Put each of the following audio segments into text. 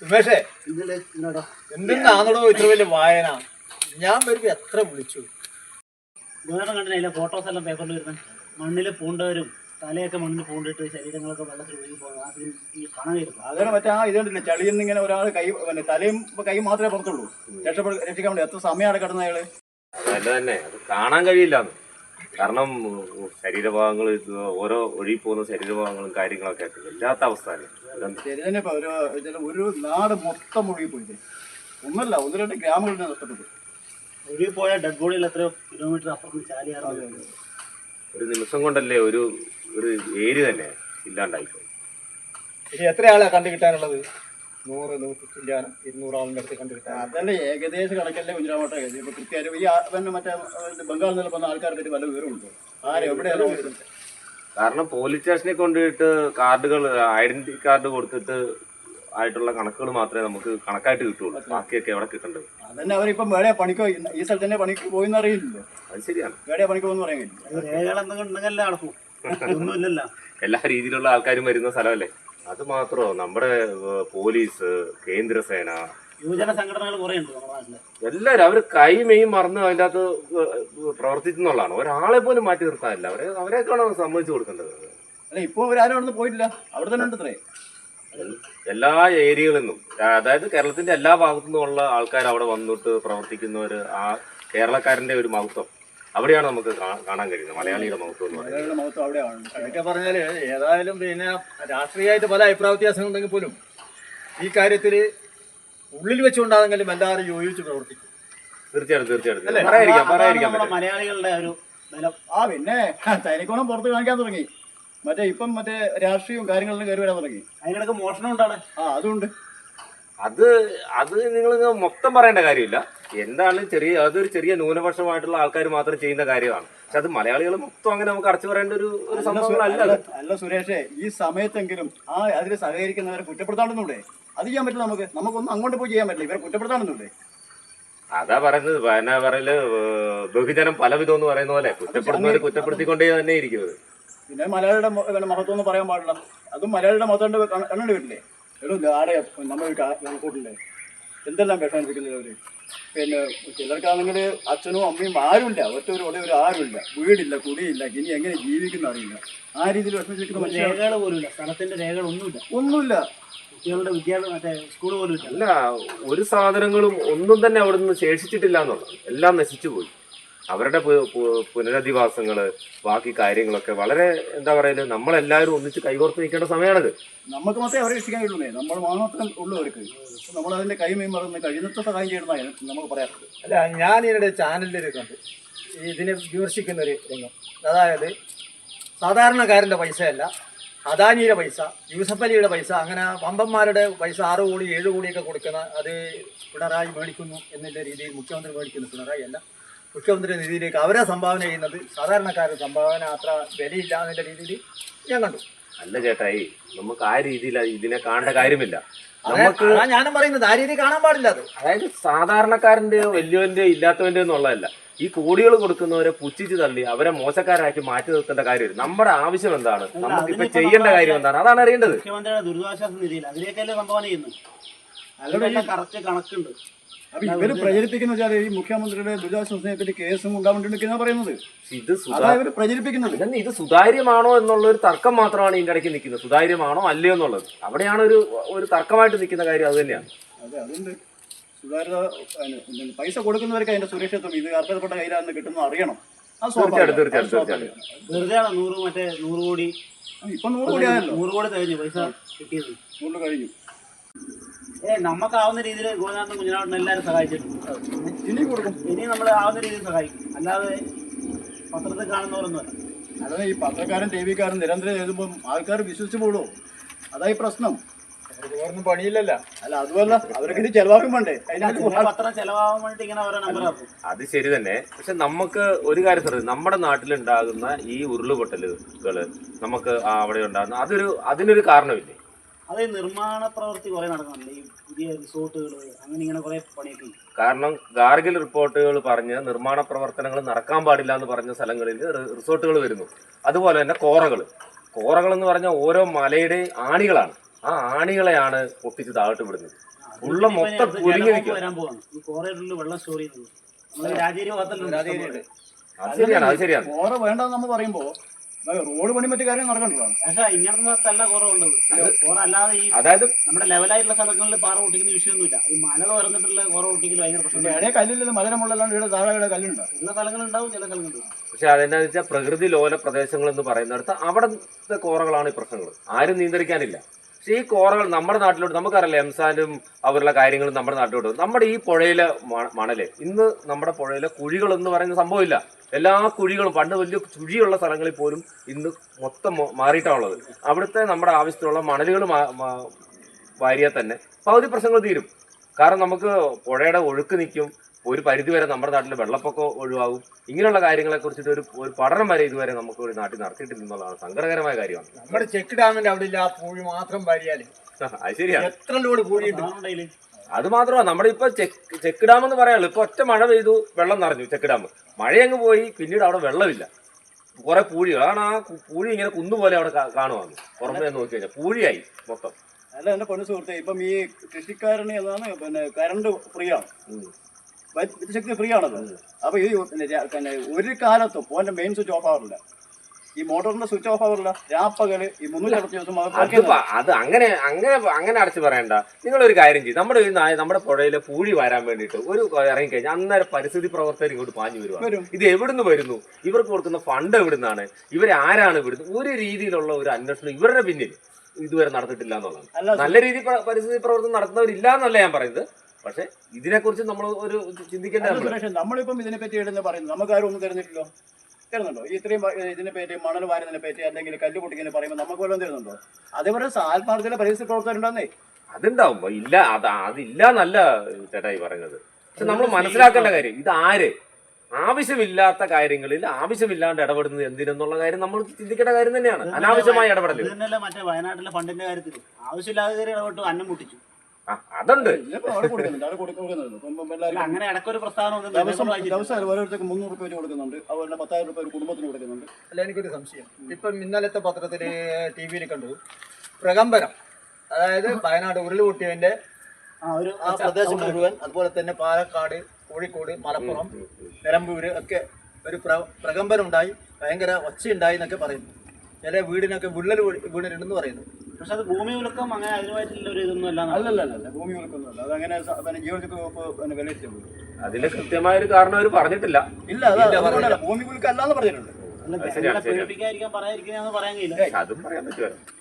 സുമേഷേ എന്തിനാണോ ഇത്ര വലിയ വായന. ഞാൻ വരുമ്പോ എത്ര വിളിച്ചു? വേറെ കണ്ടില്ല ഫോട്ടോസ് എല്ലാം പേപ്പറിൽ വരുന്നത് മണ്ണിൽ പൂണ്ടവരും തലയൊക്കെ മണ്ണിൽ പൂണ്ടിട്ട് ശരീരങ്ങളൊക്കെ വെള്ളത്തിൽ ഒഴുകി പോകുന്നത് അതാണ് മറ്റേ ആ ഇത് കണ്ടില്ലേ ചളിയിൽ നിന്ന് ഇങ്ങനെ ഒരാൾ കൈ പിന്നെ തലയും കൈ മാത്രമേ പുറത്തുള്ളൂ. രക്ഷപ്പെടുക രക്ഷിക്കാൻ വേണ്ടി എത്ര സമയമാണ് കിടന്നയാൾ അതല്ല തന്നെ അത് കാണാൻ കഴിയില്ല കാരണം ശരീരഭാഗങ്ങൾ ഓരോ ഒഴുകി പോകുന്ന ശരീരഭാഗങ്ങളും കാര്യങ്ങളൊക്കെ ആയിട്ട് വല്ലാത്ത അവസ്ഥ ഒരു നാട് മൊത്തം ഒഴുകിപ്പോയി ഒന്നല്ല ഒന്ന് രണ്ട് ഗ്രാമങ്ങളിൽ നഷ്ടപ്പെട്ടു. ഒഴുകി പോയ ഡെഡ് ബോഡിയിൽ എത്ര കിലോമീറ്റർ അപ്പുറം ചാലിയാറ് ഒരു നിമിഷം കൊണ്ടല്ലേ ഒരു ഒരു ഏരി തന്നെ ഇല്ലാണ്ടായിപ്പോയി. ഇനി എത്ര ആളെ കണ്ടു കിട്ടാനുള്ളത് നൂറ് നൂറ്റി ചില്ലാനം ഇരുന്നൂറാളിന്റെ അടുത്ത് കണ്ടു അതല്ല ഏകദേശം കണക്കല്ലേ കുഞ്ഞിരാമോട്ടെ ഇപ്പോൾ കൃത്യമായിട്ട് ഈ പിന്നെ മറ്റേ ബംഗാളിൽ നിന്ന് വന്ന ആൾക്കാരെ പറ്റി വല്ല വിവരമുണ്ടോ? ആരും എവിടെയാണ് കാരണം പോലീസ് സ്റ്റേഷനിൽ കൊണ്ടുപോയിട്ട് കാർഡുകൾ ഐഡന്റിറ്റി കാർഡ് കൊടുത്തിട്ട് ആയിട്ടുള്ള കണക്കുകൾ മാത്രമേ നമുക്ക് കണക്കായിട്ട് കിട്ടുള്ളൂ. ബാക്കിയൊക്കെ എവിടെ കിട്ടേണ്ടത്? അതന്നെ അവരിപ്പം വേറെ പണിക്ക് ഈ സ്ഥലത്ത് തന്നെ പണിക്ക് പോയിന്ന് അറിയില്ലല്ലോ. അത് ശരിയാണ്. വേറെ പണിക്ക് പോകുന്ന പറയാൻ കഴിയില്ല. എല്ലാ രീതിയിലുള്ള ആൾക്കാരും വരുന്ന സ്ഥലമല്ലേ? അത് മാത്രമോ നമ്മുടെ പോലീസ് കേന്ദ്രസേന യുവജന സംഘടനകൾ എല്ലാരും ഉണ്ട് നമ്മുടെ നാട്ടിൽ. എല്ലാവരും അവർ കൈ മെയ് മറന്ന് അതിനകത്ത് പ്രവർത്തിക്കുന്നുള്ളതാണ്. ഒരാളെ പോലും മാറ്റി നിർത്താനില്ല. അവരെ അവരെയൊക്കെയാണ് സമ്മതിച്ചു കൊടുക്കേണ്ടത്? അല്ല ഇപ്പൊ അവരാരും അവിടെ നിന്ന് പോയിട്ടില്ല. അവിടെ തന്നെ ഉണ്ട്ത്രേ എല്ലാ ഏരിയകളിൽ നിന്നും അതായത് കേരളത്തിന്റെ എല്ലാ ഭാഗത്തു നിന്നുള്ള ആൾക്കാർ അവിടെ വന്നിട്ട് പ്രവർത്തിക്കുന്നവര് ആ കേരളക്കാരന്റെ ഒരു മഹത്വം. അവിടെയാണ് നമുക്ക് കാണാൻ കഴിയുന്നത്. മലയാളിയുടെ മഹത്വം എന്ന് പറയുന്നത്. അവിടെയാണ്. അതൊക്കെ പറഞ്ഞാൽ ഏതായാലും പിന്നെ രാഷ്ട്രീയമായിട്ട് പല അഭിപ്രായ വ്യത്യാസങ്ങൾ ഉണ്ടെങ്കിൽ പോലും ഈ കാര്യത്തിൽ ഉള്ളിൽ വെച്ചുകൊണ്ടാണെങ്കിലും എല്ലാവരും യോജിച്ച് പ്രവർത്തിക്കും. തീർച്ചയായിട്ടും തീർച്ചയായിട്ടും. മലയാളികളുടെ ഒരു ആ പിന്നെ സൈനികോണം പുറത്ത് കാണിക്കാൻ തുടങ്ങി. മറ്റേ ഇപ്പം മറ്റേ രാഷ്ട്രീയവും കാര്യങ്ങളിലും കയറി വരാൻ തുടങ്ങി. അതിനിടക്ക് മോഷണം ഉണ്ടാണ്. ആ അതുണ്ട്. അത് അത് നിങ്ങൾ മൊത്തം പറയേണ്ട കാര്യമില്ല. എന്താണ് ചെറിയ അതൊരു ചെറിയ ന്യൂനപക്ഷമായിട്ടുള്ള ആൾക്കാർ മാത്രം ചെയ്യുന്ന കാര്യമാണ്. പക്ഷെ അത് മലയാളികൾ മൊത്തം അങ്ങനെ നമുക്ക് അടച്ചു പറയേണ്ട ഒരു ഒരു സംഭവങ്ങളല്ല. അല്ല സുരേഷേ ഈ സമയത്തെങ്കിലും ആ അതിൽ സഹകരിക്കുന്നവരെ കുറ്റപ്പെടുത്താണെന്നൂടെ അത് ചെയ്യാൻ പറ്റില്ല നമുക്ക്. നമുക്കൊന്നും അങ്ങോട്ട് പോയി ചെയ്യാൻ പറ്റില്ല. ഇവരെ കുറ്റപ്പെടുത്താണെന്നൂടെ അതാ പറയുന്നത്. എന്നാ പറയൽ ബഹുജനം പലവിധം എന്ന് പറയുന്ന പോലെ കുറ്റപ്പെടുന്നവരെ കുറ്റപ്പെടുത്തിക്കൊണ്ടേ തന്നെ ഇരിക്കുന്നത്. പിന്നെ മലയാളിയുടെ മഹത്വം എന്ന് പറയാൻ പാടില്ല. അതും മലയാളിയുടെ മഹത്വം കണ്ടിട്ടില്ലേ? വീട്ടില്ലേ എടോ ആടെ നമ്മൾ കണക്കൂട്ടില്ലേ എന്തെല്ലാം വിഷമിപ്പിക്കുന്നില്ല അവർ പിന്നെ ചിലർക്കാണെങ്കിൽ അച്ഛനും അമ്മയും ആരുമില്ല. ഒറ്റ ഒരു ഒരേ ആരുമില്ല. വീടില്ല കുടിയില്ല ഇനി എങ്ങനെ ജീവിക്കുന്ന അറിയില്ല. ആ രീതിയിൽ വിഷമിച്ചിരിക്കുന്ന മനുഷ്യർ രേഖകൾ പോലും സ്ഥലത്തിന്റെ രേഖകൾ ഒന്നുമില്ല. ഒന്നുമില്ല. കുട്ടികളുടെ വിദ്യാലയം മറ്റേ സ്കൂൾ പോലും ഇല്ല. അല്ല ഒരു സാധനങ്ങളും ഒന്നും തന്നെ അവിടെ നിന്ന് ശേഷിച്ചിട്ടില്ല എന്നുള്ളത്. എല്ലാം നശിച്ചു പോയി. അവരുടെ പു- പു- ബാക്കി കാര്യങ്ങളൊക്കെ വളരെ എന്താ പറയുക നമ്മളെല്ലാവരും ഒന്നിച്ച് കൈകോർത്ത് നിൽക്കേണ്ട സമയമാണിത് നമുക്ക് മാത്രമേ അവരെ രക്ഷിക്കാൻ കഴിയുള്ളൂ നമ്മൾ മാത്രം ഉള്ളവർക്ക്. നമ്മൾ അതിന്റെ കൈ മറന്ന് കഴിയുന്നത്ര സഹായം ചെയ്യണമെന്നാണ് നമ്മൾ പറയാറുള്ളത് അല്ല ഞാൻ ഇതിനിടെ ചാനലിൽ കണ്ടു. ഇതിനെ വിമർശിക്കുന്ന ഒരു രംഗം. അതായത് സാധാരണക്കാരന്റെ പൈസയല്ല അദാനിയുടെ പൈസ യൂസഫ് അലിയുടെ പൈസ അങ്ങനെ വമ്പന്മാരുടെ പൈസ ആറ് കോടി ഏഴ് കോടിയൊക്കെ കൊടുക്കുന്ന അത് പിണറായി മേടിക്കുന്നു എന്നുള്ള രീതിയിൽ മുഖ്യമന്ത്രി മേടിക്കുന്നു. പിണറായി അല്ല. മുഖ്യമന്ത്രി നിധിയിലേക്ക് അവരെ സംഭാവന ചെയ്യുന്നത്. സാധാരണക്കാരുടെ സംഭാവന അത്ര വിലയില്ല എന്നുള്ള രീതിയിൽ ഞാൻ കണ്ടു. അല്ല ചേട്ടായി നമുക്ക് ആ രീതിയിൽ ഇതിനെ കാണേണ്ട കാര്യമില്ല. നമുക്ക് ഞാനും പറയുന്നത്. ആ രീതി കാണാൻ പാടില്ല അത്. അതായത് സാധാരണക്കാരന്റെയോ വലിയവന്റെയോ ഇല്ലാത്തവന്റെ എന്നുള്ളതല്ല. ഈ കോടികൾ കൊടുക്കുന്നവരെ പുച്ഛിച്ച് തള്ളി അവരെ മോശക്കാരാക്കി മാറ്റി നിർത്തേണ്ട കാര്യമില്ല. നമ്മുടെ ആവശ്യം എന്താണ്? നമുക്ക് ഇപ്പൊ ചെയ്യേണ്ട കാര്യം എന്താണ്? അതാണ് അറിയേണ്ടത്. മുഖ്യമന്ത്രിയുടെ ദുരിതാശ്വാസ നിധിയിൽ അതിലേക്കല്ലേ സംഭാവന ചെയ്യുന്നത്? അതിലെല്ലാം കറക്റ്റ് കണക്കുണ്ട്. അപ്പൊ ഇവർ പ്രചരിപ്പിക്കുന്ന വെച്ചാൽ ഈ മുഖ്യമന്ത്രിയുടെ ദുരിതാശ്വാസ പറ്റി കേസും ഉണ്ടാവേണ്ടിയിരിക്കുന്ന പറയുന്നത്. ഇത് സുധാ അതാ ഇവർ പ്രചരിപ്പിക്കുന്നത്. ഇതന്നെ ഇത് സുതാര്യമാണോ എന്നുള്ള ഒരു തർക്കം മാത്രമാണ് ഇതിന്റെ ഇടയ്ക്ക് നിൽക്കുന്നത്. സുതാര്യമാണോ അല്ലയോ എന്നുള്ളത്. അവിടെയാണ് ഒരു ഒരു തർക്കമായിട്ട് നിൽക്കുന്ന കാര്യം അത് തന്നെയാണ്. അതെ അതുണ്ട്. സുതാര്യത അതിന് പൈസ കൊടുക്കുന്നവർക്ക് അതിന്റെ സുരക്ഷിതത്വം ഇത് അർഹതപ്പെട്ട കയ്യിലാണെന്ന് കിട്ടുന്നു അറിയണം. അത് തീർച്ചയായിട്ടും, തീർച്ചയായിട്ടും, അത് സ്വാഭാവികം. വെറുതെ നൂറ് മറ്റേ നൂറ് കോടി? ഇപ്പൊ നൂറ് കോടി ആയല്ലോ. നൂറ് കോടി കഴിഞ്ഞു പൈസ കിട്ടിയത്. നൂറ് കഴിഞ്ഞു. നമുക്കാവുന്ന രീതിയിൽ ഗോപിനാഥൻ കുഞ്ഞിനാഥൻ എല്ലാവരും സഹായിച്ചിട്ടുണ്ട്. ഇനി കൊടുക്കും. ഇനി നമ്മൾ ആവുന്ന രീതിയിൽ സഹായിക്കും. അല്ലാതെ പത്രത്തിൽ കാണുന്നവരൊന്നുമല്ല അല്ലാതെ ഈ പത്രക്കാരൻ ടി വിക്കാരൻ നിരന്തരം എഴുതുമ്പോൾ ആൾക്കാർ വിശ്വസിച്ച് പോടോ അതായി പ്രശ്നം. അവർക്ക് വേറൊന്നും പണിയില്ലല്ല. അല്ല അതുമല്ല അവർക്ക് ഇത് ചെലവാക്കും വേണ്ടേ? പത്രം ചെലവാകാൻ വേണ്ടി ഇങ്ങനെ ഓരോ നമ്പർ അത് ശരി തന്നെ. പക്ഷെ നമുക്ക് ഒരു കാര്യം അറിയാം നമ്മുടെ നാട്ടിലുണ്ടാകുന്ന ഈ ഉരുളുപൊട്ടലുകൾ നമുക്ക് ആ അവിടെ ഉണ്ടാകുന്ന അതൊരു അതിനൊരു കാരണമില്ലേ? അത് നിർമ്മാണ പ്രവൃത്തി കുറെ നടക്കുന്നുണ്ട്. ഈ പുതിയ റിസോർട്ടുകൾ അങ്ങനെ ഇങ്ങനെ കുറെ പണിയൊക്കെ. കാരണം ഗാർഗിൽ റിപ്പോർട്ടുകൾ പറഞ്ഞ് നിർമ്മാണ പ്രവർത്തനങ്ങൾ നടക്കാൻ പാടില്ല എന്ന് പറഞ്ഞ സ്ഥലങ്ങളിൽ റിസോർട്ടുകൾ വരുന്നു. അതുപോലെ തന്നെ കോറകൾ. കോറകൾ എന്ന് പറഞ്ഞാൽ ഓരോ മലയുടെ ആണികളാണ്. ആ ആണികളെയാണ് പൊട്ടിച്ച് താഴ്ത്തു വിടുന്നത്. ഉള്ള മൊത്തം നിൽക്കും വരാൻ പോവാണ്. ഈ കോറയിലുള്ള വെള്ളം സ്റ്റോർ ചെയ്യുന്നത്. രാജേരി അത് ശരിയാണ് അത് ശരിയാണ്. കോറ വേണ്ടെന്ന് നമ്മൾ പറയുമ്പോൾ റോഡ് പണി മറ്റു കാര്യം നടക്കണ്ടല്ലോ. പക്ഷെ ഇങ്ങനത്തെ സ്ഥല കുറവുണ്ട്. കോറ അല്ലാതെ ഈ അതായത് നമ്മുടെ ലെവലായിട്ടുള്ള സ്ഥലങ്ങളിൽ പാറ പൊട്ടിക്കുന്ന വിഷയമൊന്നുമില്ല. ഈ മല തുറന്നിട്ടുള്ള കോറ പൊട്ടിക്കൽ ഭയങ്കര പ്രശ്നമാണ് ഇടയെ കല്ലില്ല മലരമുള്ളല്ലാണ്ട് ഇവിടെ താഴെ ഇവിടെ കല്ലുണ്ട്? ചില സ്ഥലങ്ങളുണ്ടാവും ചില സ്ഥലങ്ങളുണ്ടാവും. പക്ഷെ അതെന്താ വെച്ചാൽ പ്രകൃതി ലോല പ്രദേശങ്ങൾ എന്ന് പറയുന്നിടത്ത് അവിടുത്തെ കോറകളാണ് ഈ പ്രശ്നങ്ങൾ ആരും നിയന്ത്രിക്കാനില്ല. ഈ കോറകൾ നമ്മുടെ നാട്ടിലോട്ട് നമുക്കറിയില്ല എംസാനും അവരുടെ കാര്യങ്ങളും നമ്മുടെ നാട്ടിലോട്ട്. നമ്മുടെ ഈ പുഴയിലെ മണൽ ഇന്ന് നമ്മുടെ പുഴയിലെ കുഴികൾ എന്ന് പറയുന്ന സംഭവമില്ല. എല്ലാ കുഴികളും പണ്ട് വലിയ ചുഴിയുള്ള സ്ഥലങ്ങളിൽ പോലും ഇന്ന് മൊത്തം മാറിയിട്ടാണ് മാറിയിട്ടാണുള്ളത് അവിടുത്തെ നമ്മുടെ ആവശ്യത്തിലുള്ള മണലുകൾ വാരിയാൽ തന്നെ പകുതി പ്രശ്നങ്ങൾ തീരും. കാരണം നമുക്ക് പുഴയുടെ ഒഴുക്ക് നിൽക്കും ഒരു പരിധി വരെ നമ്മുടെ നാട്ടിൽ വെള്ളപ്പൊക്കം ഒഴിവാകും. ഇങ്ങനെയുള്ള കാര്യങ്ങളെ കുറിച്ചിട്ട് ഒരു ഒരു പഠനം വരെ ഇതുവരെ നമുക്ക് ഒരു നാട്ടിൽ നടത്തിയിട്ടില്ല എന്നുള്ളതാണ് സങ്കടകരമായ കാര്യമാണ്. നമ്മുടെ ചെക്ക് ഡാമിന്റെ അവിടെ ഇല്ല ആ പൂഴി മാത്രം പരിയാൽ അത് ശരിയാണ് എത്ര ലോഡ് പൂഴിയുണ്ട്? സാധനം അത് മാത്രമാണ് നമ്മുടെ ഇപ്പൊ ചെക്ക് ചെക്ക് ഡാം എന്ന് പറയാനുള്ളൂ ഇപ്പൊ ഒറ്റ മഴ പെയ്തു വെള്ളം നിറഞ്ഞു ചെക്ക് ഡാം. മഴയങ്ങ് പോയി പിന്നീട് അവിടെ വെള്ളമില്ല. കുറെ പൂഴികൾ അതാണ് ആ പൂഴി ഇങ്ങനെ കുന്നുപോലെ അവിടെ കാണുവാന്ന് കാണുവാണ് പുറമേ നോക്കി കഴിഞ്ഞാൽ. പൂഴിയായി മൊത്തം. അല്ല എന്റെ പൊന്നു സുഹൃത്തെ ഇപ്പം ഈ കൃഷിക്കാരന് ഏതാണ് പിന്നെ കറണ്ട് ഫ്രീ ആണ്. വിദ്യുശക്തി ഫ്രീ ആണത്. അപ്പോൾ ഈ പിന്നെ ഒരു കാലത്തും ഫോണിന്റെ മെയിൻ സ്വിച്ച് ഓഫ് ആവാറില്ല. ഈ മോട്ടോറിന്റെ സ്വിച്ച് ഓഫ് ആവാറില്ല. രാപ്പകൽ ഈ മുന്നൂറ്റി അറുപത്തി ദിവസം അത് അങ്ങനെ അങ്ങനെ അങ്ങനെ അടച്ചു പറയണ്ട. നിങ്ങളൊരു കാര്യം ചെയ്യും. നമ്മുടെ ഈ നായ- നമ്മുടെ പുഴയിലെ പൂഴി വരാൻ വേണ്ടിട്ട് ഒരു ഇറങ്ങി കഴിഞ്ഞാൽ അന്നേരം പരിസ്ഥിതി പ്രവർത്തകർ ഇങ്ങോട്ട് പാഞ്ഞു വരുവാണ് വരും. ഇത് എവിടുന്ന് വരുന്നു? ഇവർക്ക് കൊടുക്കുന്ന ഫണ്ട് എവിടുന്നാണ്? ഇവരെ ആരാണ് ഇവിടുന്ന് ഒരു രീതിയിലുള്ള ഒരു അന്വേഷണം ഇവരുടെ പിന്നിൽ ഇതുവരെ നടന്നിട്ടില്ല എന്നുള്ളതാണ്. നല്ല രീതിയിൽ പ്ര- പരിസ്ഥിതി പ്രവർത്തനം നടത്തുന്നവരില്ല എന്നല്ല ഞാൻ പറയുന്നത്. പക്ഷെ ഇതിനെക്കുറിച്ച് നമ്മൾ ഒരു ചിന്തിക്കേണ്ട പക്ഷേ നമ്മളിപ്പം ഇതിനെ പറ്റി ഇടുന്ന പറയുന്നത് നമുക്കാരും ഒന്നും തരുന്നില്ലല്ലോ. തരുന്നുണ്ടോ ഇത്രയും ഇതിനെ പറ്റി മണൽ വാരുന്നതിനെ പറ്റി അല്ലെങ്കിൽ കല്ല് പൊട്ടിക്കുന്നതിനെ പറയുമ്പോൾ നമുക്ക് വല്ലതും തരുന്നുണ്ടോ? അതേപോലെ ആത്മാർത്ഥത്തിലെ പരിസ്ഥിതി പ്രവർത്തകരുണ്ടെന്നേ. അതുണ്ടാവും ഇല്ല അത് അതില്ല എന്നല്ല ചേട്ടായി പറയുന്നത്. പക്ഷെ നമ്മൾ മനസ്സിലാക്കേണ്ട കാര്യം ഇത് ആര്? ആവശ്യമില്ലാത്ത കാര്യങ്ങളിൽ ആവശ്യമില്ലാണ്ട് ഇടപെടുന്നത് എന്തിനെന്നുള്ള കാര്യം നമ്മൾ ചിന്തിക്കേണ്ട കാര്യം തന്നെയാണ്. അനാവശ്യമായ ഇടപെടൽ മറ്റേ വയനാട്ടിലെ ഫണ്ടിന്റെ കാര്യത്തിൽ ആവശ്യമില്ലാതെ ഇടപെട്ടു അന്നം മുട്ടിച്ചു അതുണ്ട്. അങ്ങനെ ഇടക്കൊരു പ്രസ്താവന വന്നു. ദിവസം വായിച്ചിട്ടില്ല. ദിവസം ഓരോരുത്തർക്ക് മുന്നൂറ് രൂപ വെച്ച് കൊടുക്കുന്നുണ്ട്. അതുപോലെ പത്തായിരം രൂപ ഒരു കുടുംബത്തിന് കൊടുക്കുന്നുണ്ട്. അല്ല എനിക്കൊരു സംശയം. ഇപ്പം ഇന്നലത്തെ പത്രത്തിൽ ടി വിയിൽ കണ്ടു പ്രകമ്പനം അതായത് വയനാട് ഉരുൾപൊട്ടിയതിന്റെ ആ പ്രദേശം മുഴുവൻ അതുപോലെ തന്നെ പാലക്കാട് കോഴിക്കോട് മലപ്പുറം നിലമ്പൂര് ഒക്കെ ഒരു പ്ര പ്രകമ്പനം ഉണ്ടായി ഭയങ്കര ഒച്ചയുണ്ടായി എന്നൊക്കെ പറയുന്നു. ചില വീടിനൊക്കെ വിള്ളൽ വീണിട്ടുണ്ടെന്ന് പറയുന്നു. പക്ഷെ അത് ഭൂമി ഉലക്കം അങ്ങനെ അതിനുമായിട്ടുള്ള ഒരു ഇതൊന്നും അല്ല അല്ലല്ല അല്ല ഭൂമി കൊടുക്കുന്നില്ല അതങ്ങനെ സ- പിന്നെ ജിയോളജിക്കൽ വകുപ്പ് പിന്നെ വിലയിരുത്തുള്ളൂ അതിന് കൃത്യമായ ഒരു കാരണം അവർ പറഞ്ഞിട്ടില്ല. ഇല്ല അത് ഭൂമി ഉലക്കം അല്ലാന്ന് പറഞ്ഞിട്ടുണ്ട്. അത് അതും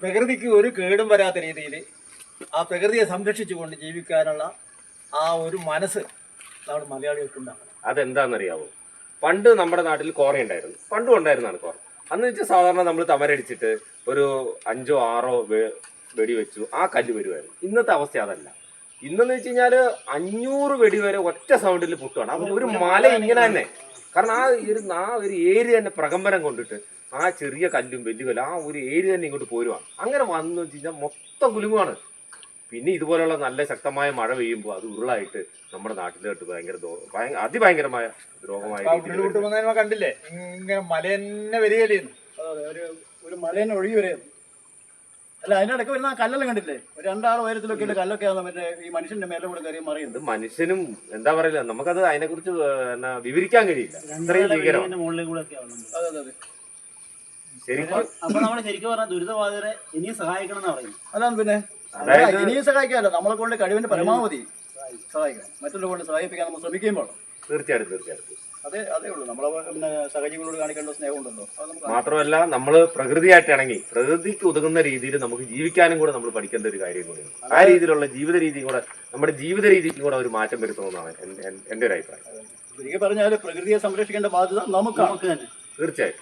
പ്രകൃതിക്ക് ഒരു കേടും വരാത്ത രീതിയിൽ ആ പ്രകൃതിയെ സംരക്ഷിച്ചുകൊണ്ട് ജീവിക്കാനുള്ള ആ ഒരു മനസ്സ് നമ്മുടെ മലയാളികൾക്ക് ഉണ്ടാകണം അതെന്താണെന്നറിയാവോ? പണ്ട് നമ്മുടെ നാട്ടിൽ കോറ ഉണ്ടായിരുന്നു പണ്ടും ഉണ്ടായിരുന്നതാണ് കോറ. അന്ന് വെച്ചാൽ സാധാരണ നമ്മൾ തമരടിച്ചിട്ട് ഒരു അഞ്ചോ ആറോ വെടിവെച്ചു വെടി വെച്ചു. ആ കല്ല് വരുമായിരുന്നു ഇന്നത്തെ അവസ്ഥ അതല്ല. ഇന്നെന്ന് വെച്ച് കഴിഞ്ഞാൽ അഞ്ഞൂറ് വെടി വരെ ഒറ്റ സൗണ്ടിൽ പൊട്ടുകയാണ് അപ്പൊ ഒരു മല ഇങ്ങനെ തന്നെ. കാരണം ആ ഒരു ആ ഒരു ഏരി തന്നെ പ്രകമ്പനം കൊണ്ടിട്ട് ആ ചെറിയ കല്ലും വലിയ കല്ലും ആ ഒരു ഏരി തന്നെ ഇങ്ങോട്ട് പോരുവാണ്. അങ്ങനെ വന്നു വെച്ച് കഴിഞ്ഞാൽ മൊത്തം കുലുങ്ങുവാണ്. പിന്നെ ഇതുപോലെയുള്ള നല്ല ശക്തമായ മഴ പെയ്യുമ്പോൾ അത് ഉരുളായിട്ട് നമ്മുടെ നാട്ടിലോട്ട് ഭയങ്കര അതിഭയങ്കരമായ. ഉരുൾപൊട്ടുമ്പോൾ കണ്ടില്ലേ? ഇങ്ങനെ മല തന്നെ വരികയില്ലേന്ന് അതെ ഒരു മലേനെ ഒഴുകി വരെ അല്ല അതിനിടയ്ക്ക് വരുന്ന ആ കല്ലെല്ലാം കണ്ടില്ലേ? ഒരു രണ്ടാൾ ഉയരത്തിലൊക്കെ ഉള്ള കല്ലൊക്കെയാണ് മറ്റേ ഈ മനുഷ്യന്റെ മേലെ കൂടെ കയറി ഇത് മറിയുന്നത് മനുഷ്യനും എന്താ പറയില്ല നമുക്കത് അതിനെ കുറിച്ച് വിവരിക്കാൻ കഴിയില്ല. ഇത്രയും ഭീകരമാണ്. മുകളിൽ കൂടെ ഒക്കെ ആവുന്നുണ്ട്. അതെ അതെ അതെ. ശരിക്കും അപ്പൊ നമ്മൾ ശരിക്കും പറഞ്ഞാൽ ദുരിതബാധിതരെ ഇനിയും സഹായിക്കണം എന്ന് പറയുന്നു അതാണ് പിന്നെ. അതായത് ഇനിയും സഹായിക്കാമല്ലോ. നമ്മളെ കൊണ്ട് കഴിവിന്റെ പരമാവധി സഹായിക്കണം. മറ്റുള്ള കൊണ്ട് സഹായിപ്പിക്കാൻ നമ്മൾ ശ്രമിക്കുകയും വേണം തീർച്ചയായിട്ടും തീർച്ചയായിട്ടും. അതേ അതേ ഉള്ളൂ. നമ്മളെ പിന്നെ സഹജീവികളോട് കാണിക്കേണ്ട അത് നമുക്ക് മാത്രമല്ല നമ്മൾ പ്രകൃതിയായിട്ടാണെങ്കിൽ പ്രകൃതിക്ക് ഉതകുന്ന രീതിയിൽ നമുക്ക് ജീവിക്കാനും കൂടെ നമ്മൾ പഠിക്കേണ്ട ഒരു കാര്യം കൂടിയാണ് ആ രീതിയിലുള്ള ജീവിത രീതിയും കൂടെ നമ്മുടെ ജീവിത രീതിക്കും കൂടെ ഒരു മാറ്റം വരുത്തണമെന്നാണ് എന്റെ എന്റെ ഒരു അഭിപ്രായം. ശരിക്കും പറഞ്ഞാൽ പ്രകൃതിയെ സംരക്ഷിക്കേണ്ട ബാധ്യത നമുക്കാണ്. നമുക്ക് തീർച്ചയായും